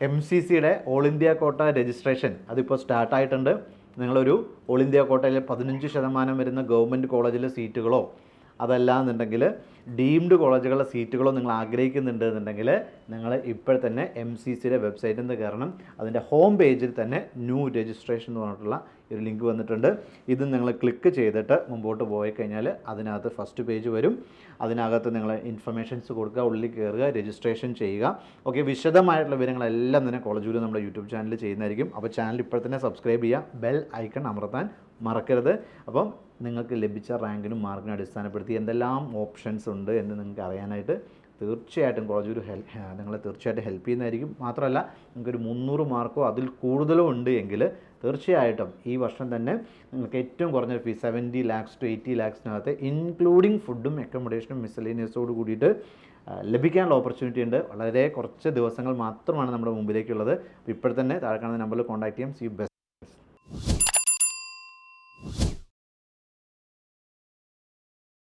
M C സിയുടെ all India quota registration അതിപ്പോൾ സ്റ്റാർട്ടായിട്ടുണ്ട് നിങ്ങളൊരു ഓൾ ഇന്ത്യ കോട്ടയിൽ പതിനഞ്ച് ശതമാനം വരുന്ന ഗവൺമെന്റ് കോളേജിലെ സീറ്റുകളോ അതല്ല എന്നുണ്ടെങ്കിൽ ഡീംഡ് കോളേജുകളുടെ സീറ്റുകളോ നിങ്ങൾ ആഗ്രഹിക്കുന്നുണ്ട് എന്നുണ്ടെങ്കിൽ നിങ്ങൾ ഇപ്പോൾ തന്നെ എം സി സിയുടെ വെബ്സൈറ്റിൽ നിന്ന് കയറണം. അതിന്റെ ഹോം പേജിൽ തന്നെ ന്യൂ രജിസ്ട്രേഷൻ എന്ന് പറഞ്ഞിട്ടുള്ള ഒരു ലിങ്ക് വന്നിട്ടുണ്ട്. ഇത് നിങ്ങൾ ക്ലിക്ക് ചെയ്തിട്ട് മുമ്പോട്ട് പോയി കഴിഞ്ഞാൽ അതിനകത്ത് ഫസ്റ്റ് പേജ് വരും. അതിനകത്ത് നിങ്ങൾ ഇൻഫർമേഷൻസ് കൊടുക്കുക ഉള്ളിൽ കയറുക രജിസ്ട്രേഷൻ ചെയ്യുക. ഓക്കെ വിശദമായിട്ടുള്ള വിവരങ്ങളെല്ലാം തന്നെ കോളേജ് നമ്മുടെ യൂട്യൂബ് ചാനൽ ചെയ്യുന്നതായിരിക്കും. അപ്പോൾ ചാനൽ ഇപ്പോൾ തന്നെ സബ്സ്ക്രൈബ് ചെയ്യുക. ബെൽ ഐക്കൺ അമർത്താൻ മറക്കരുത്. അപ്പം നിങ്ങൾക്ക് ലഭിച്ച റാങ്കിനും മാർക്കിനും അടിസ്ഥാനപ്പെടുത്തി എന്തെല്ലാം ഓപ്ഷൻസ് ഉണ്ട് എന്ന് നിങ്ങൾക്ക് അറിയാനായിട്ട് തീർച്ചയായിട്ടും കോളേജ് ഒരു ഹെൽപ്പ് നിങ്ങളെ തീർച്ചയായിട്ടും ഹെൽപ്പ് ചെയ്യുന്നതായിരിക്കും. മാത്രമല്ല നിങ്ങൾക്കൊരു മുന്നൂറ് മാർക്കോ അതിൽ കൂടുതലോ ഉണ്ട് എങ്കിൽ തീർച്ചയായിട്ടും ഈ വർഷം തന്നെ നിങ്ങൾക്ക് ഏറ്റവും കുറഞ്ഞ fees seventy lakhs to eighty ലാക്സിനകത്ത് including ഫുഡും അക്കോമഡേഷനും മിസലേനിയസോട് കൂടിയിട്ട് ലഭിക്കാനുള്ള ഓപ്പർച്യൂണിറ്റി ഉണ്ട്. വളരെ കുറച്ച് ദിവസങ്ങൾ മാത്രമാണ് നമ്മുടെ മുമ്പിലേക്കുള്ളത്. അപ്പോൾ ഇപ്പോൾ തന്നെ താഴെ കാണുന്ന നമ്പറിൽ കോൺടാക്ട് ചെയ്യാം. C best